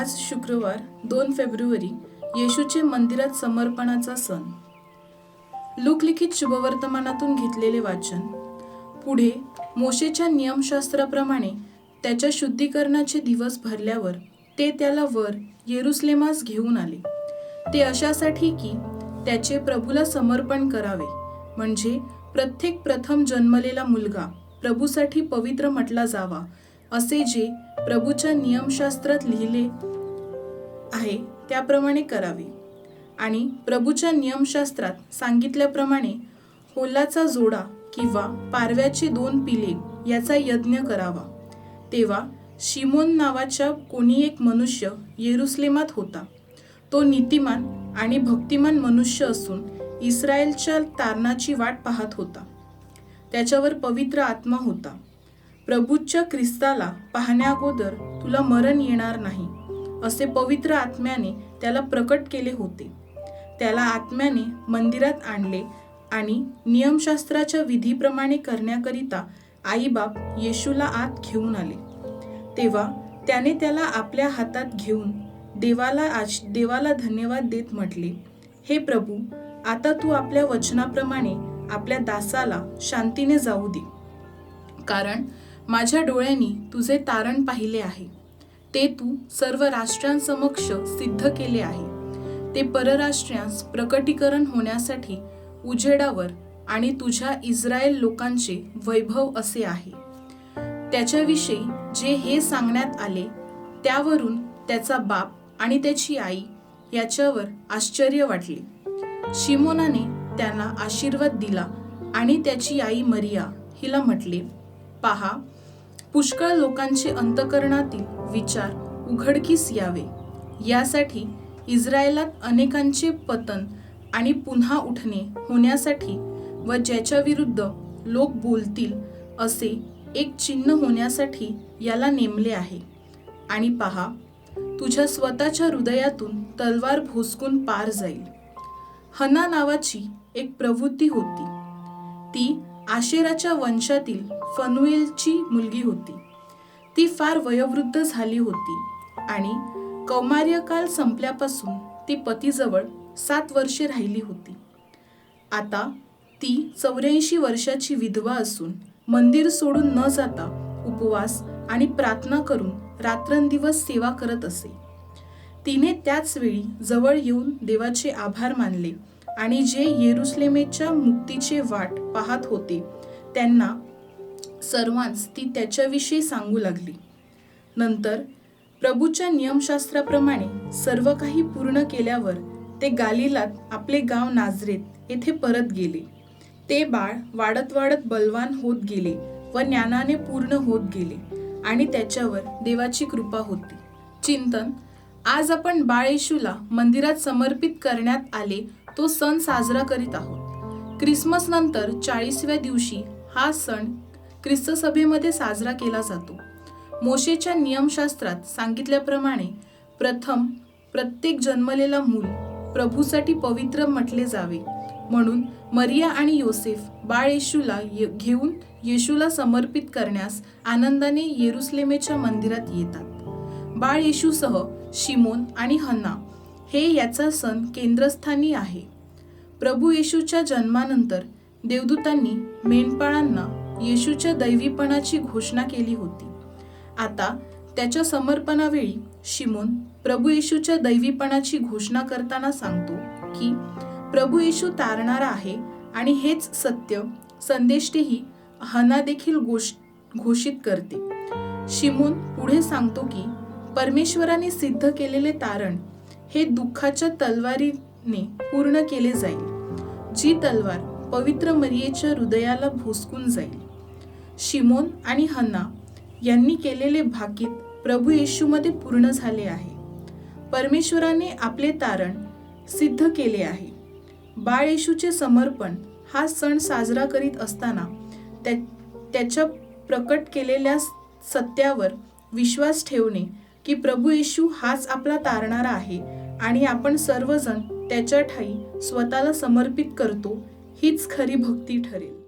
आज शुक्रवार दोन फेब्रुवारी येशूचे मंदिरात समर्पणाचा सण. लोकलिखित शुभवर्तमानातून घेतलेले वाचन. पुढे मोशेच्या नियमशास्त्राप्रमाणे त्याच्या शुद्धीकरणाचे दिवस भरल्यावर ते त्याला वर येरुसलेमास घेऊन आले. ते अशासाठी की त्याचे प्रभूला समर्पण करावे. म्हणजे प्रत्येक प्रथम जन्मलेला मुलगा प्रभूसाठी पवित्र म्हटला जावा असे जे प्रभूच्या नियमशास्त्रात लिहिले आहे त्याप्रमाणे करावे. आणि प्रभूच्या नियमशास्त्रात सांगितल्याप्रमाणे होलाचा जोडा किंवा पारव्याची दोन पिले याचा यज्ञ करावा. तेव्हा शिमोन नावाच्या कोणी एक मनुष्य येरुसलेमात होता. तो नीतिमान आणि भक्तिमान मनुष्य असून इस्रायलच्या तारणाची वाट पाहत होता. त्याच्यावर पवित्र आत्मा होता. प्रभूच्या ख्रिस्ताला पाहण्याअगोदर तुला मरण येणार नाही. असे पवित्र आत्म्याने त्याला प्रकट केले होते. त्याला आत्म्याने मंदिरात आणले आणि नियमशास्त्राच्या विधीप्रमाणे करण्याकरिता आईबाप येशूला आत घेऊन आले. तेव्हा त्याने त्याला आपल्या हातात घेऊन देवाला आश देवाला धन्यवाद देत म्हटले हे प्रभू आता तू आपल्या वचनाप्रमाणे आपल्या दासाला शांतीने जाऊ दे. कारण माझ्या डोळ्यांनी तुझे तारण पाहिले आहे. ते तू सर्व राष्ट्रांसमक्ष सिद्ध केले आहे. ते परराष्ट्रांस प्रकटीकरण होण्यासाठी उजेडावर आणि तुझ्या इस्रायल लोकांचे वैभव असे आहे. त्याच्याविषयी जे हे सांगण्यात आले त्यावरून त्याचा बाप आणि त्याची आई याच्यावर आश्चर्य वाटले. शिमोनाने त्यांना आशीर्वाद दिला आणि त्याची आई मरिया हिला म्हटले पहा पुष्कळ लोकांचे अंतकरणातील विचार उघडकीस यावे. यासाठी इस्रायलात अनेकांचे पतन आणि पुन्हा उठणे होण्यासाठी व ज्याच्या विरुद्ध लोक बोलतील असे एक चिन्ह होण्यासाठी याला नेमले आहे. आणि पहा तुझ्या स्वतःच्या हृदयातून तलवार भोसकून पार जाईल. हना नावाची एक प्रवृत्ती होती. ती आशेराच्या वंशातील फनुएलची मुलगी होती. ती फार वयोवृद्ध झाली होती आणि कौमार्यकाल संपल्यापासून ती पतीजवळ सात वर्षे राहिली होती. आता ती चौऱ्याऐंशी वर्षाची विधवा असून मंदिर सोडून न जाता उपवास आणि प्रार्थना करून रात्रंदिवस सेवा करत असे. तिने त्याच वेळी जवळ येऊन देवाचे आभार मानले आणि जे येरुसलेमेच्या मुक्तीचे वाट पाहत होते त्यांना सर्वांस ती त्याच्याविषयी सांगू लागली. नंतर प्रभूच्या नियमशास्त्राप्रमाणे सर्व काही पूर्ण केल्यावर ते गालिलात आपले गाव नाजरेत येथे परत गेले. ते बाळ वाढत वाढत बलवान होत गेले व ज्ञानाने पूर्ण होत गेले आणि त्याच्यावर देवाची कृपा होती. चिंतन आज आपण बाळ येशूला मंदिरात समर्पित करण्यात आले तो सण साजरा करीत आहोत. क्रिसमस नंतर चाळीसव्या दिवशी हा सण ख्रिस्त सभेमध्ये साजरा केला जातो. मोशेच्या नियमशास्त्रात सांगितल्याप्रमाणे प्रथम प्रत्येक जन्मलेला मूल प्रभूसाठी पवित्र म्हटले जावे. म्हणून मरिया आणि योसेफ बाळ येशूला ये- घेऊन येशूला समर्पित करण्यास आनंदाने येरुसलेमेच्या मंदिरात येतात. बाळ येशूसह शिमोन आणि हन्ना हे याचा सण केंद्रस्थानी आहे. प्रभू येशूच्या जन्मानंतर देवदूतांनी मेंढपाळांना येशूच्या दैवीपणाची घोषणा केली होती. आता त्याच्या समर्पणावेळी शिमोन प्रभू येशूच्या दैवीपणाची घोषणा करताना सांगतो की प्रभू येशू तारणारा आहे आणि हेच सत्य संदेष्टेही हना देखील गोष घोषित करते. शिमोन पुढे सांगतो की परमेश्वराने सिद्ध केलेले तारण हे दुःखाच्या तलवारीने पूर्ण केले जाईल. जी तलवार पवित्र मरियेच्या हृदयाला भोसकून जाईल. शिमोन आणि हन्ना यांनी केलेले भाकीत प्रभू येशूमध्ये पूर्ण झाले आहे. परमेश्वराने आपले तारण सिद्ध केले आहे. बाळ येशूचे समर्पण हा सण साजरा करीत असताना त्या त्याच्या प्रकट केलेल्या सत्यावर विश्वास ठेवणे की प्रभू येशू हाच आपला तारणारा आहे आणि आपण सर्वजण त्याच्या ठाई स्वतःला समर्पित करतो हीच खरी भक्ती ठरेल.